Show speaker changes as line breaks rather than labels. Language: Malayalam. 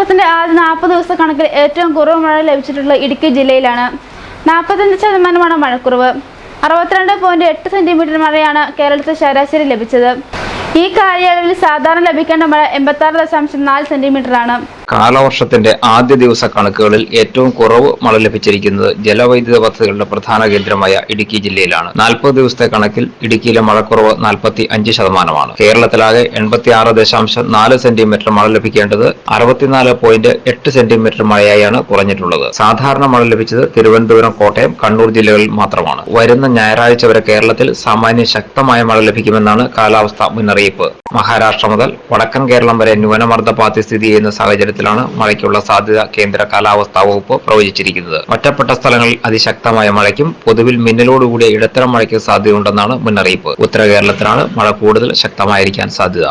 ആദ്യ നാൽപ്പത് ദിവസ കണക്കിൽ ഏറ്റവും കുറവ് മഴ ലഭിച്ചിട്ടുള്ള ഇടുക്കി ജില്ലയിലാണ്. നാൽപ്പത്തഞ്ച് ശതമാനമാണ് മഴക്കുറവ്. അറുപത്തിരണ്ട് പോയിന്റ് എട്ട് സെന്റിമീറ്റർ മഴയാണ് കേരളത്തിൽ ശരാശരി ലഭിച്ചത്. ഈ കാലയളവിൽ സാധാരണ ലഭിക്കേണ്ട മഴ എൺപത്തി ആറ് ദശാംശം നാല് സെന്റിമീറ്ററാണ്.
കാലവർഷത്തിന്റെ ആദ്യ ദിവസ കണക്കുകളിൽ ഏറ്റവും കുറവ് മഴ ലഭിച്ചിരിക്കുന്നത് ജലവൈദ്യുത പദ്ധതികളുടെ പ്രധാന കേന്ദ്രമായ ഇടുക്കി ജില്ലയിലാണ്. നാൽപ്പത് ദിവസത്തെ കണക്കിൽ ഇടുക്കിയിലെ മഴക്കുറവ് നാൽപ്പത്തി അഞ്ച് ശതമാനമാണ്. കേരളത്തിലാകെ എൺപത്തിയാറ് ദശാംശം നാല് സെന്റിമീറ്റർ മഴ ലഭിക്കേണ്ടത് അറുപത്തിനാല് പോയിന്റ് എട്ട് സെന്റിമീറ്റർ മഴയായാണ് കുറഞ്ഞിട്ടുള്ളത്. സാധാരണ മഴ ലഭിച്ചത് തിരുവനന്തപുരം കോട്ടയം കണ്ണൂർ ജില്ലകളിൽ മാത്രമാണ്. വരുന്ന ഞായറാഴ്ച വരെ കേരളത്തിൽ സാമാന്യ ശക്തമായ മഴ ലഭിക്കുമെന്നാണ് കാലാവസ്ഥാ മുന്നറിയിപ്പ്. മഹാരാഷ്ട്ര മുതൽ വടക്കൻ കേരളം വരെ ന്യൂനമർദ്ദപാത്തി സ്ഥിതി ചെയ്യുന്ന സാഹചര്യത്തിലാണ് മഴയ്ക്കുള്ള സാധ്യത കേന്ദ്ര കാലാവസ്ഥാ വകുപ്പ് പ്രവചിച്ചിരിക്കുന്നത്. ഒറ്റപ്പെട്ട സ്ഥലങ്ങളിൽ അതിശക്തമായ മഴയ്ക്കും പൊതുവിൽ മിന്നലോടുകൂടിയ ഇടത്തരം മഴയ്ക്ക് സാധ്യതയുണ്ടെന്നാണ് മുന്നറിയിപ്പ്. ഉത്തര കേരളത്തിലാണ് മഴ കൂടുതൽ ശക്തമായിരിക്കാൻ സാധ്യത.